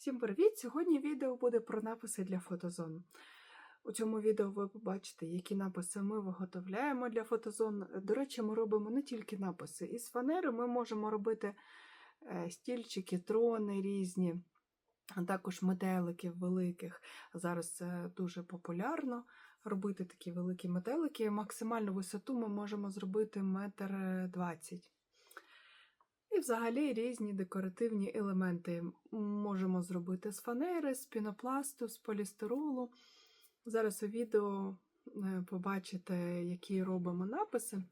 Всім привіт! Сьогодні відео буде про написи для фотозон. У цьому відео ви побачите, які написи ми виготовляємо для фотозон. До речі, ми робимо не тільки написи. Із фанери ми можемо робити е, стільчики, трони різні, а також метеликів великих. Зараз це дуже популярно робити такі великі метелики. Максимальну висоту ми можемо зробити метр двадцять. Взагалі різні декоративні елементи можемо зробити з фанери, з пінопласту, з полістиролу. Зараз у відео е, побачите, які робимо написи.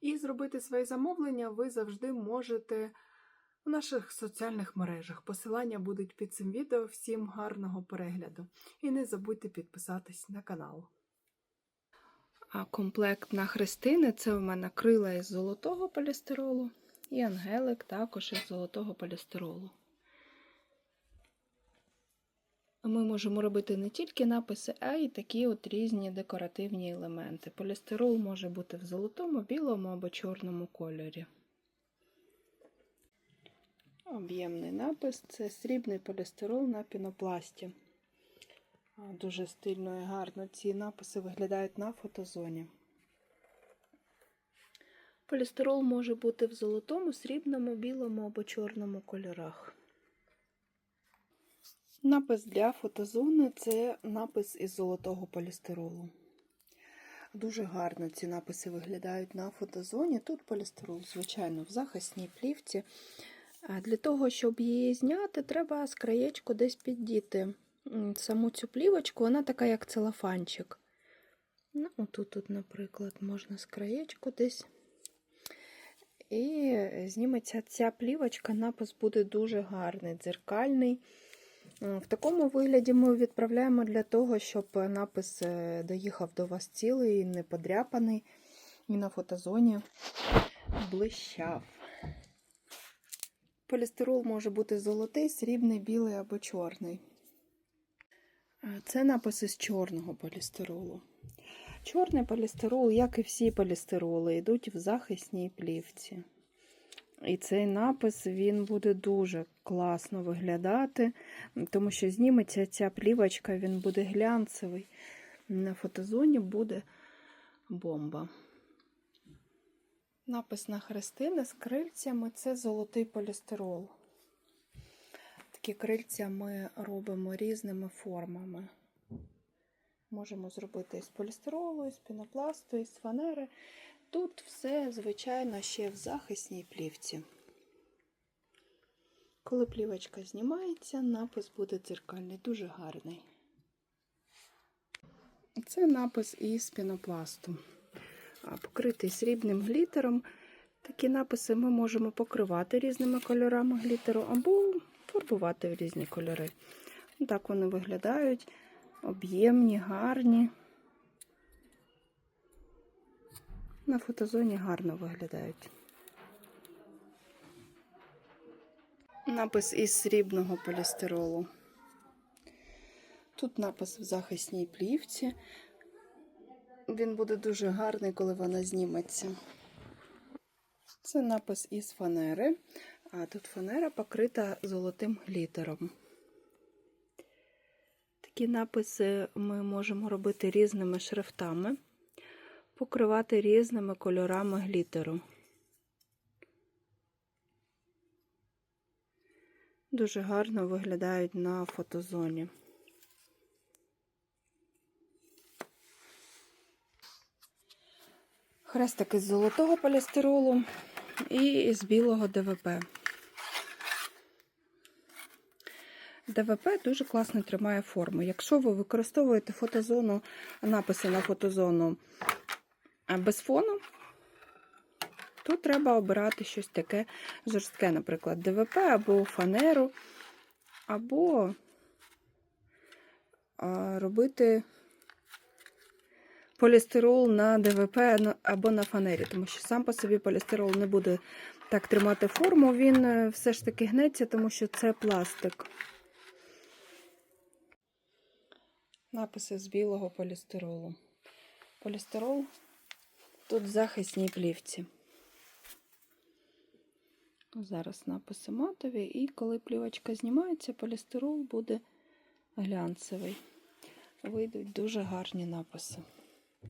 І зробити своє замовлення ви завжди можете в наших соціальних мережах. Посилання будуть під цим відео. Всім гарного перегляду. І не забудьте підписатись на канал. А комплект на хрестини це у мене крила із золотого полістиролу. І ангелик також із золотого полістиролу. Ми можемо робити не тільки написи, а й такі от різні декоративні елементи. Полістирол може бути в золотому, білому або чорному кольорі. Об'ємний напис це срібний полістирол на пінопласті. Дуже стильно і гарно ці написи виглядають на фотозоні. Полістирол може бути в золотому, срібному, білому або чорному кольорах. Напис для фотозони це напис із золотого полістиролу. Дуже гарно ці написи виглядають на фотозоні. Тут полістирол, звичайно, в захисній плівці. Для того, щоб її зняти, треба з краєчку десь піддіти саму цю плівочку, вона така, як целофанчик. Ну, тут, наприклад, можна з краєчку десь. І зніметься ця плівочка, напис буде дуже гарний, дзеркальний. В такому вигляді ми відправляємо для того, щоб напис доїхав до вас цілий, не подряпаний, і на фотозоні блищав. Полістирол може бути золотий, срібний, білий або чорний. Це написи з чорного полістиролу. Чорний полістирол, як і всі полістироли, йдуть в захисній плівці. І цей напис він буде дуже класно виглядати, тому що зніметься ця плівочка, він буде глянцевий. На фотозоні буде бомба. Напис на хрестини з крильцями це золотий полістирол. Такі крильця ми робимо різними формами. Можемо зробити із полістиролу, із пінопласту, із фанери. Тут все, звичайно, ще в захисній плівці. Коли плівочка знімається, напис буде дзеркальний, дуже гарний. Це напис із пінопласту. Покритий срібним глітером. Такі написи ми можемо покривати різними кольорами глітеру або фарбувати в різні кольори. Так вони виглядають об'ємні, гарні. На фотозоні гарно виглядають. Напис із срібного полістиролу. Тут напис в захисній плівці. Він буде дуже гарний, коли вона зніметься. Це напис із фанери, а тут фанера покрита золотим глітером. Такі написи ми можемо робити різними шрифтами, покривати різними кольорами глітеру. Дуже гарно виглядають на фотозоні. Хрестики з золотого полістиролу і з білого ДВП. ДВП дуже класно тримає форму. Якщо ви використовуєте фотозону, написи на фотозону без фону, то треба обирати щось таке жорстке, наприклад, ДВП або фанеру, або робити полістирол на ДВП або на фанері, тому що сам по собі полістирол не буде так тримати форму, він все ж таки гнеться, тому що це пластик. Написи з білого полістиролу. Полістирол тут в захисній плівці. Зараз написи матові, і коли плівочка знімається, полістирол буде глянцевий. Вийдуть дуже гарні написи.